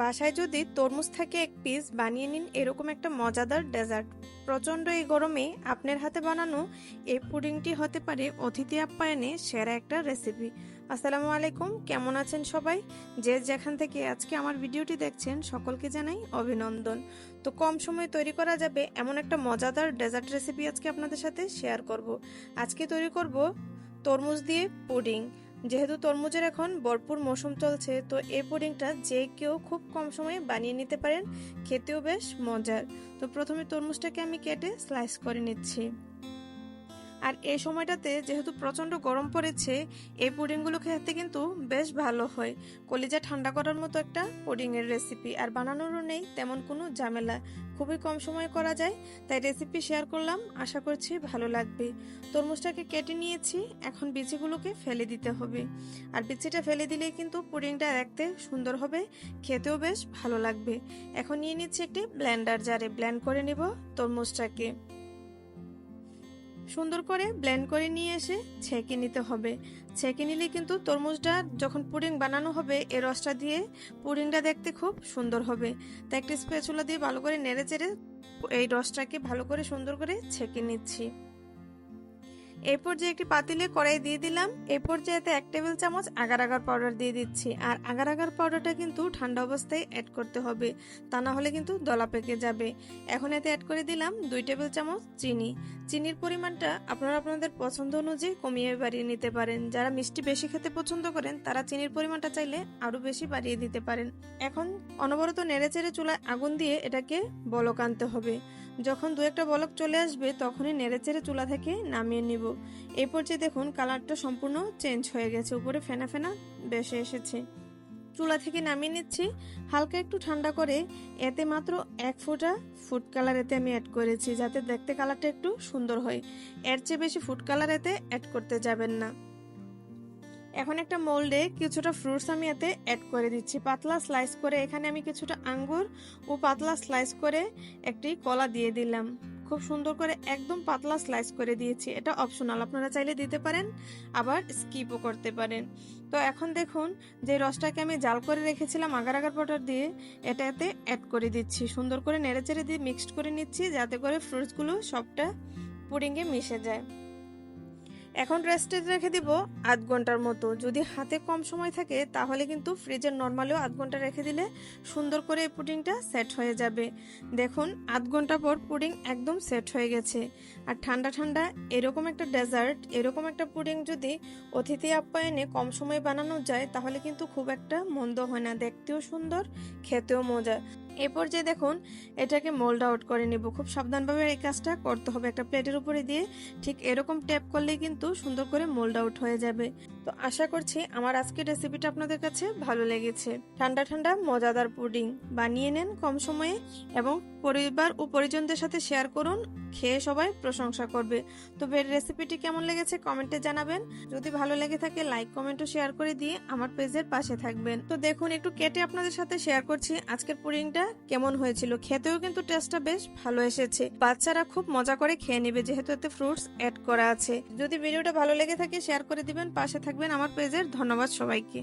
বাসায় যদি তরমুজ থাকে এক পিস বানিয়ে নিন, এরকম একটা মজাদার ডেজার্ট প্রচণ্ড এই গরমে আপনার হাতে বানানো এই পুডিংটি হতে পারে অতিথি আপ্যায়নে সেরা একটা রেসিপি আসসালামু আলাইকুম, কেমন আছেন সবাই? যে যেখান থেকে আজকে আমার ভিডিওটি দেখছেন, সকলকে জানাই অভিনন্দন। তো কম সময়ে তৈরি করা যাবে এমন একটা মজাদার ডেজার্ট রেসিপি আজকে আপনাদের সাথে শেয়ার করব। আজকে তৈরি করব তরমুজ দিয়ে পুডিং। যেহেতু তরমুজের এখন ভরপুর মৌসুম চলছে, তো এই পুডিংটা যে কেউ খুব কম সময়ে বানিয়ে নিতে পারেন, খেতেও বেশ মজার। তো প্রথমে তরমুজটাকে আমি কেটে স্লাইস করে নিচ্ছি। আর এই সময়টাতে যেহেতু প্রচণ্ড গরম পড়েছে, এই পুডিংগুলো খেতে কিন্তু বেশ ভালো হয়। কলিজা ঠান্ডা করার মতো একটা পুডিংয়ের রেসিপি আর বানানোরও নেই তেমন কোনো ঝামেলা। খুবই কম সময়ে করা যায়, তাই রেসিপি শেয়ার করলাম, আশা করছি ভালো লাগবে। তরমুজটাকে কেটে নিয়েছি, এখন বিচিগুলোকে ফেলে দিতে হবে। আর বিচিটা ফেলে দিলেই কিন্তু পুডিংটা দেখতে সুন্দর হবে, খেতেও বেশ ভালো লাগবে। এখন নিয়ে নিচ্ছি একটি ব্লেন্ডার জারে ব্লেন্ড করে নেব তরমুজটাকে। সুন্দর করে ব্লেন্ড করে নিয়ে এসে ছেঁকে নিতে হবে। ছেঁকে নিলে কিন্তু তরমুজটা যখন পুডিং বানানো হবে, এ রসটা দিয়ে পুডিংটা দেখতে খুব সুন্দর হবে। তাই একটি স্পেচুলা দিয়ে ভালো করে নেড়ে চেড়ে এই রসটাকে ভালো করে সুন্দর করে ছেঁকে নিচ্ছি। এই পর্যায়ে একটি পাতিলে কড়াই দিয়ে দিলাম এই পর্যায়েতে এক টেবিল চামচ আগার আগার পাউডার দিয়ে দিচ্ছি। আর আগার আগার পাউডারটা কিন্তু ঠান্ডা অবস্থায় অ্যাড করতে হবে, তা না হলে কিন্তু দলা পেকে যাবে। এখন এতে অ্যাড করে দিলাম দুই টেবিল চামচ চিনি। চিনির পরিমাণটা আপনারা আপনাদের পছন্দ অনুযায়ী কমিয়ে বাড়িয়ে নিতে পারেন। যারা মিষ্টি বেশি খেতে পছন্দ করেন, তারা চিনির পরিমাণটা চাইলে আরও বেশি বাড়িয়ে দিতে পারেন। এখন অনবরত নেড়ে চেড়ে চুলায় আগুন দিয়ে এটাকে বলক আনতে হবে। যখন দু একটা বলক চলে আসবে, তখনই নেড়ে চেড়ে চুলা থেকে নামিয়ে নিব। এই পর্যায়ে দেখুন, কালারটা সম্পূর্ণ চেঞ্জ হয়ে গেছে, উপরে ফেনা ফেনা বেসে এসেছে। চুলা থেকে নামিয়ে নিচ্ছি, হালকা একটু ঠান্ডা করে। এতে মাত্র এক ফোঁটা ফুড কালার এতে আমি অ্যাড করেছি, যাতে দেখতে কালারটা একটু সুন্দর হয়। এর চেয়ে বেশি ফুড কালার এতে অ্যাড করতে যাবেন না। এখন একটা মোল্ডে কিছুটা ফ্রুটস আমি এতে অ্যাড করে দিচ্ছি। পাতলা স্লাইস করে এখানে আমি কিছুটা আঙ্গুর ও পাতলা স্লাইস করে একটি কলা দিয়ে দিলাম। খুব সুন্দর করে একদম পাতলা স্লাইস করে দিয়েছি। এটা অপশনাল আপনারা চাইলে দিতে পারেন, আবার স্কিপও করতে পারেন। তো এখন দেখুন, যে রসটাকে আমি জাল করে রেখেছিলাম আগার আগার পাউডার দিয়ে, এটা এতে অ্যাড করে দিচ্ছি। সুন্দর করে নেড়ে চেড়ে দিয়ে মিক্সড করে নিচ্ছি, যাতে করে ফ্রুটসগুলো সবটা পুডিংয়ে মিশে যায়। এখন রেস্টে রেখে দিব আধ ঘণ্টার মতো। যদি হাতে কম সময় থাকে, তাহলে কিন্তু ফ্রিজের নর্মালেও আধ ঘণ্টা রেখে দিলে সুন্দর করে এই পুডিংটা সেট হয়ে যাবে। দেখুন, আধ ঘণ্টা পর পুডিং একদম সেট হয়ে গেছে। আর ঠান্ডা ঠান্ডা এরকম একটা ডেজার্ট এরকম একটা পুডিং যদি অতিথি আপ্যায়নে কম সময়ে বানানো যায়, তাহলে কিন্তু খুব একটা মন্দ হয় না। দেখতেও সুন্দর, খেতেও মজা। এ যে দেখুন, এটাকে মোল্ড আউট করে নেব। খুব সাবধানভাবে এই কাজটা করতে হবে। একটা প্লেটের উপরে দিয়ে ঠিক এরকম ট্যাপ করলে কিন্তু সুন্দর করে মোল্ড আউট হয়ে যাবে। তো আশা করছি আমার আজকের রেসিপিটা আপনাদের কাছে ভালো লেগেছে। ঠান্ডা ঠান্ডা, মজাদার পুডিং বানিয়ে নেন কম সময়ে এবং পরিবার ও পরিজনদের সাথে শেয়ার করুন, খেয়ে সবাই প্রশংসা করবে। তো বের রেসিপিটি কেমন লেগেছে কমেন্টে জানাবেন। যদি ভালো লেগে থাকে লাইক কমেন্ট ও শেয়ার করে দিয়ে আমার পেজের পাশে থাকবেন। তো দেখুন, একটু কেটে আপনাদের সাথে শেয়ার করছি আজকের পুডিংটা কেমন হয়েছিল। খেতেও কিন্তু টেস্টটা বেশ ভালো এসেছে। বাচ্চারা খুব মজা করে খেয়ে নেবে, যেহেতু এতে ফ্রুটস অ্যাড করা আছে। যদি ভিডিওটা ভালো লেগে থাকে শেয়ার করে দিবেন, পাশে থাকবেন আমার পেজের। ধন্যবাদ সবাইকে।